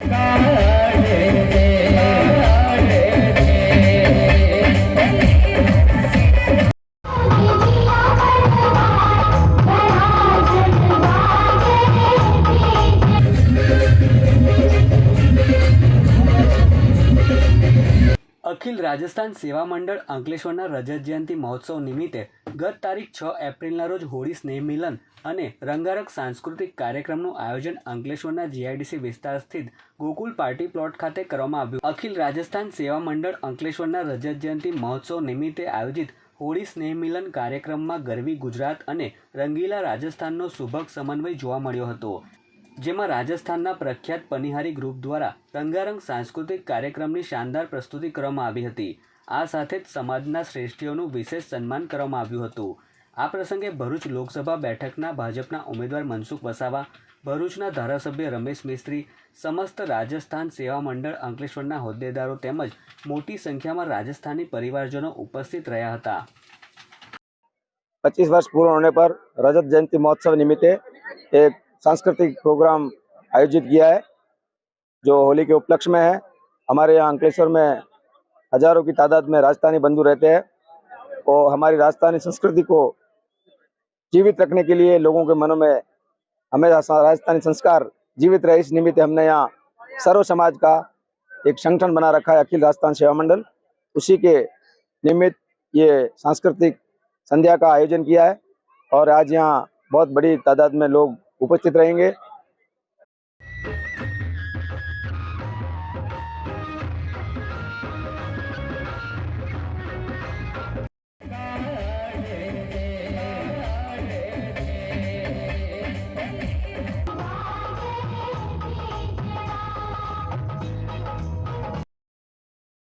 God. અખિલ રાજસ્થાન સેવા મંડળ અંકલેશ્વરના રજત જયંતિ મહોત્સવ નિમિત્તે ગત તારીખ છ એપ્રિલના રોજ હોળી સ્નેહ મિલન અને રંગારક સાંસ્કૃતિક કાર્યક્રમનું આયોજન અંકલેશ્વરના જીઆઈડીસી વિસ્તાર સ્થિત ગોકુલ પાર્ટી પ્લોટ ખાતે કરવામાં આવ્યું. અખિલ રાજસ્થાન સેવા મંડળ અંકલેશ્વરના રજત જયંતિ મહોત્સવ નિમિત્તે આયોજિત હોળી સ્નેહ મિલન કાર્યક્રમમાં ગરવી ગુજરાત અને રંગીલા રાજસ્થાનનો સુભગ સમન્વય જોવા મળ્યો હતો. જેમાં રાજસ્થાનના પ્રખ્યાત પનિહારી ગ્રુપ દ્વારા રંગારંગ સાંસ્કૃતિક કાર્યક્રમની શાનદાર પ્રસ્તુતિ કરવામાં આવી હતી. આ સાથે જ સમાજના શ્રેષ્ઠીઓનું વિશેષ સન્માન કરવામાં આવ્યું હતું. આ પ્રસંગે ભરૂચ લોકસભા બેઠકના ભાજપના ઉમેદવાર મનસુખ વસાવા, ભરૂચના ધારાસભ્ય રમેશ મિસ્ત્રી, સમસ્ત રાજસ્થાન સેવા મંડળ અંકલેશ્વરના હોદ્દેદારો તેમજ મોટી સંખ્યામાં રાજસ્થાની પરિવારજનો ઉપસ્થિત રહ્યા હતા. પચીસ વર્ષ પૂર્ણ હોને પર રજત જયંતિ મહોત્સવ નિમિત્તે એક सांस्कृतिक प्रोग्राम आयोजित किया है, जो होली के उपलक्ष्य में है। हमारे यहाँ अंकलेश्वर में हज़ारों की तादाद में राजस्थानी बंधु रहते हैं और हमारी राजस्थानी संस्कृति को जीवित रखने के लिए लोगों के मनों में हमेशा राजस्थानी संस्कार जीवित रहे। इस निमित्त हमने यहाँ सर्व समाज का एक संगठन बना रखा है, अखिल राजस्थान सेवा मंडल। उसी के निमित्त ये सांस्कृतिक संध्या का आयोजन किया है और आज यहाँ बहुत बड़ी तादाद में लोग उपस्थित रहेंगे।